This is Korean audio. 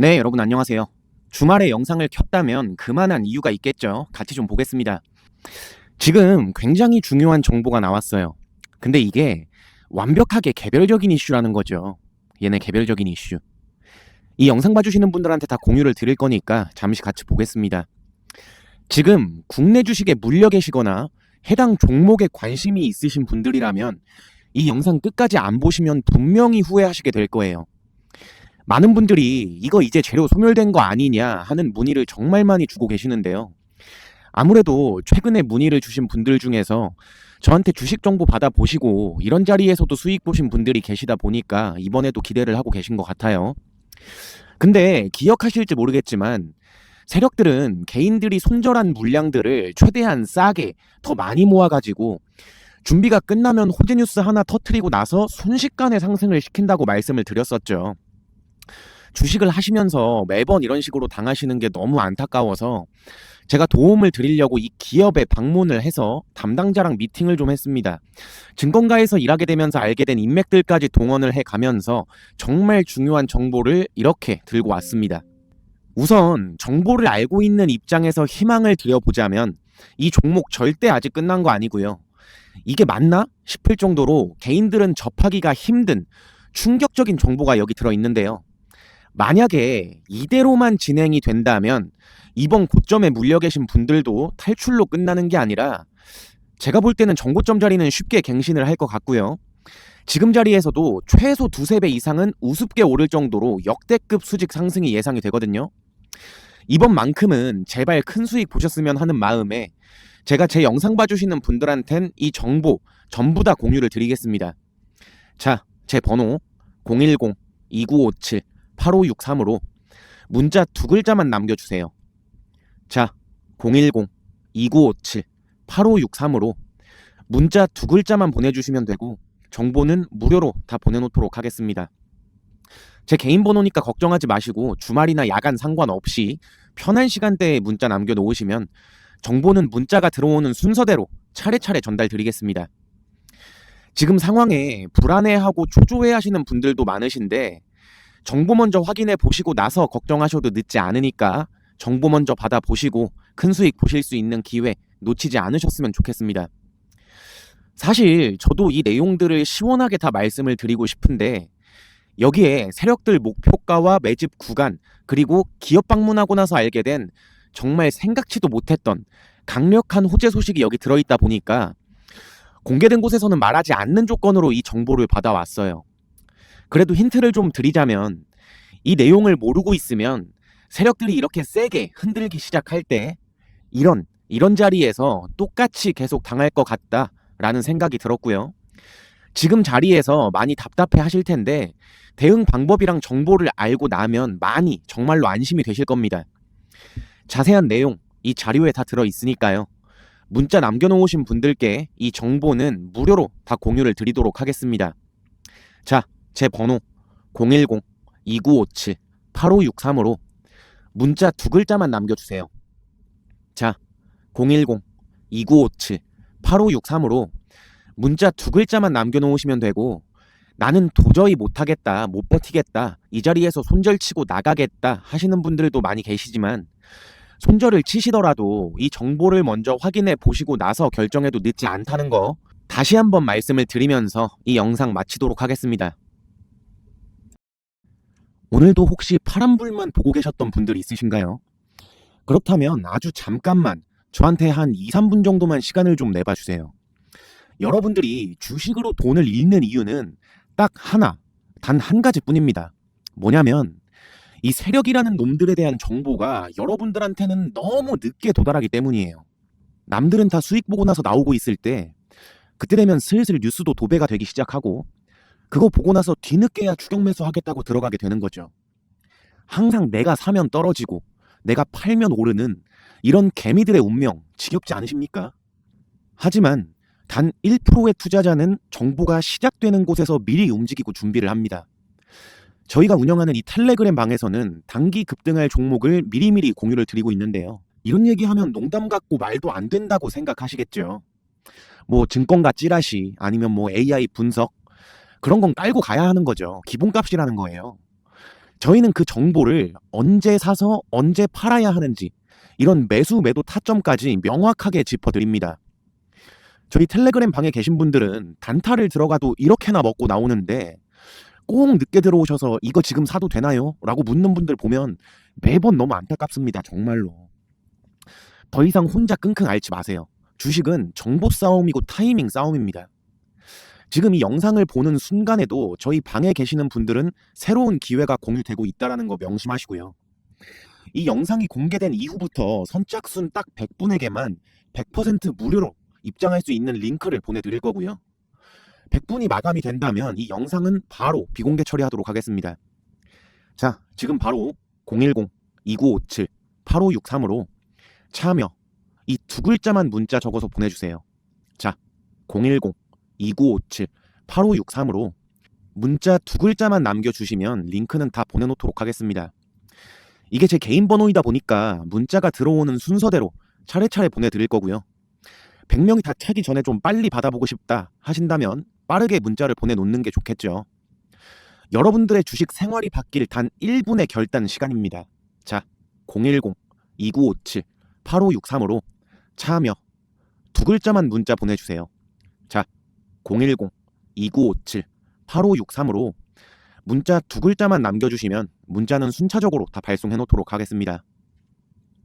네, 여러분 안녕하세요. 주말에 영상을 켰다면 그만한 이유가 있겠죠. 같이 좀 보겠습니다. 지금 굉장히 중요한 정보가 나왔어요. 근데 이게 완벽하게 개별적인 이슈라는 거죠. 얘네 개별적인 이슈. 이 영상 봐주시는 분들한테 다 공유를 드릴 거니까 잠시 같이 보겠습니다. 지금 국내 주식에 물려 계시거나 해당 종목에 관심이 있으신 분들이라면 이 영상 끝까지 안 보시면 분명히 후회하시게 될 거예요. 많은 분들이 이거 이제 재료 소멸된 거 아니냐 하는 문의를 정말 많이 주고 계시는데요. 아무래도 최근에 문의를 주신 분들 중에서 저한테 주식 정보 받아보시고 이런 자리에서도 수익 보신 분들이 계시다 보니까 이번에도 기대를 하고 계신 것 같아요. 근데 기억하실지 모르겠지만 세력들은 개인들이 손절한 물량들을 최대한 싸게 더 많이 모아가지고 준비가 끝나면 호재뉴스 하나 터트리고 나서 순식간에 상승을 시킨다고 말씀을 드렸었죠. 주식을 하시면서 매번 이런 식으로 당하시는 게 너무 안타까워서 제가 도움을 드리려고 이 기업에 방문을 해서 담당자랑 미팅을 좀 했습니다. 증권가에서 일하게 되면서 알게 된 인맥들까지 동원을 해 가면서 정말 중요한 정보를 이렇게 들고 왔습니다. 우선 정보를 알고 있는 입장에서 희망을 드려보자면 이 종목 절대 아직 끝난 거 아니고요. 이게 맞나 싶을 정도로 개인들은 접하기가 힘든 충격적인 정보가 여기 들어 있는데요. 만약에 이대로만 진행이 된다면 이번 고점에 물려 계신 분들도 탈출로 끝나는 게 아니라 제가 볼 때는 정고점 자리는 쉽게 갱신을 할 것 같고요. 지금 자리에서도 최소 두세 배 이상은 우습게 오를 정도로 역대급 수직 상승이 예상이 되거든요. 이번만큼은 제발 큰 수익 보셨으면 하는 마음에 제가 제 영상 봐주시는 분들한텐 이 정보 전부 다 공유를 드리겠습니다. 자, 제 번호 010-2957-8563으로 문자 두 글자만 남겨주세요. 자, 010-2957-8563으로 문자 두 글자만 보내주시면 되고 정보는 무료로 다 보내놓도록 하겠습니다. 제 개인 번호니까 걱정하지 마시고 주말이나 야간 상관없이 편한 시간대에 문자 남겨놓으시면 정보는 문자가 들어오는 순서대로 차례차례 전달 드리겠습니다. 지금 상황에 불안해하고 초조해 하시는 분들도 많으신데 정보 먼저 확인해 보시고 나서 걱정하셔도 늦지 않으니까 정보 먼저 받아 보시고 큰 수익 보실 수 있는 기회 놓치지 않으셨으면 좋겠습니다. 사실 저도 이 내용들을 시원하게 다 말씀을 드리고 싶은데 여기에 세력들 목표가와 매집 구간 그리고 기업 방문하고 나서 알게 된 정말 생각지도 못했던 강력한 호재 소식이 여기 들어있다 보니까 공개된 곳에서는 말하지 않는 조건으로 이 정보를 받아왔어요. 그래도 힌트를 좀 드리자면 이 내용을 모르고 있으면 세력들이 이렇게 세게 흔들기 시작할 때 이런 이런 자리에서 똑같이 계속 당할 것 같다라는 생각이 들었고요. 지금 자리에서 많이 답답해 하실 텐데 대응 방법이랑 정보를 알고 나면 많이 정말로 안심이 되실 겁니다. 자세한 내용 이 자료에 다 들어 있으니까요. 문자 남겨놓으신 분들께 이 정보는 무료로 다 공유를 드리도록 하겠습니다. 자, 제 번호 010-2957-8563으로 문자 두 글자만 남겨주세요. 자, 010-2957-8563으로 문자 두 글자만 남겨놓으시면 되고 나는 도저히 못하겠다, 못 버티겠다, 이 자리에서 손절치고 나가겠다 하시는 분들도 많이 계시지만 손절을 치시더라도 이 정보를 먼저 확인해 보시고 나서 결정해도 늦지 않다는 거 다시 한번 말씀을 드리면서 이 영상 마치도록 하겠습니다. 오늘도 혹시 파란불만 보고 계셨던 분들 있으신가요? 그렇다면 아주 잠깐만 저한테 한 2, 3분 정도만 시간을 좀 내봐 주세요. 여러분들이 주식으로 돈을 잃는 이유는 딱 하나, 단 한 가지 뿐입니다. 뭐냐면 이 세력이라는 놈들에 대한 정보가 여러분들한테는 너무 늦게 도달하기 때문이에요. 남들은 다 수익 보고 나서 나오고 있을 때 그때 되면 슬슬 뉴스도 도배가 되기 시작하고 그거 보고 나서 뒤늦게야 추격 매수 하겠다고 들어가게 되는 거죠. 항상 내가 사면 떨어지고 내가 팔면 오르는 이런 개미들의 운명 지겹지 않으십니까? 하지만 단 1%의 투자자는 정보가 시작되는 곳에서 미리 움직이고 준비를 합니다. 저희가 운영하는 이 텔레그램 방에서는 단기 급등할 종목을 미리미리 공유를 드리고 있는데요. 이런 얘기하면 농담 같고 말도 안 된다고 생각하시겠죠. 뭐 증권가 찌라시 아니면 뭐 AI 분석 그런 건 깔고 가야 하는 거죠. 기본값이라는 거예요. 저희는 그 정보를 언제 사서 언제 팔아야 하는지 이런 매수 매도 타점까지 명확하게 짚어드립니다. 저희 텔레그램 방에 계신 분들은 단타를 들어가도 이렇게나 먹고 나오는데 꼭 늦게 들어오셔서 이거 지금 사도 되나요? 라고 묻는 분들 보면 매번 너무 안타깝습니다. 정말로. 더 이상 혼자 끙끙 앓지 마세요. 주식은 정보 싸움이고 타이밍 싸움입니다. 지금 이 영상을 보는 순간에도 저희 방에 계시는 분들은 새로운 기회가 공유되고 있다는 거 명심하시고요. 이 영상이 공개된 이후부터 선착순 딱 100분에게만 100% 무료로 입장할 수 있는 링크를 보내드릴 거고요. 100분이 마감이 된다면 이 영상은 바로 비공개 처리하도록 하겠습니다. 자, 지금 바로 010-2957-8563으로 참여 이 두 글자만 문자 적어서 보내주세요. 자, 010-2957-8563으로 문자 두 글자만 남겨주시면 링크는 다 보내놓도록 하겠습니다. 이게 제 개인 번호이다 보니까 문자가 들어오는 순서대로 차례차례 보내드릴 거고요. 100명이 다 차기 전에 좀 빨리 받아보고 싶다 하신다면 빠르게 문자를 보내놓는 게 좋겠죠. 여러분들의 주식 생활이 바뀔 단 1분의 결단 시간입니다. 자, 010-2957-8563으로 참여 두 글자만 문자 보내주세요. 자, 010-2957-8563으로 문자 두 글자만 남겨주시면 문자는 순차적으로 다 발송해 놓도록 하겠습니다.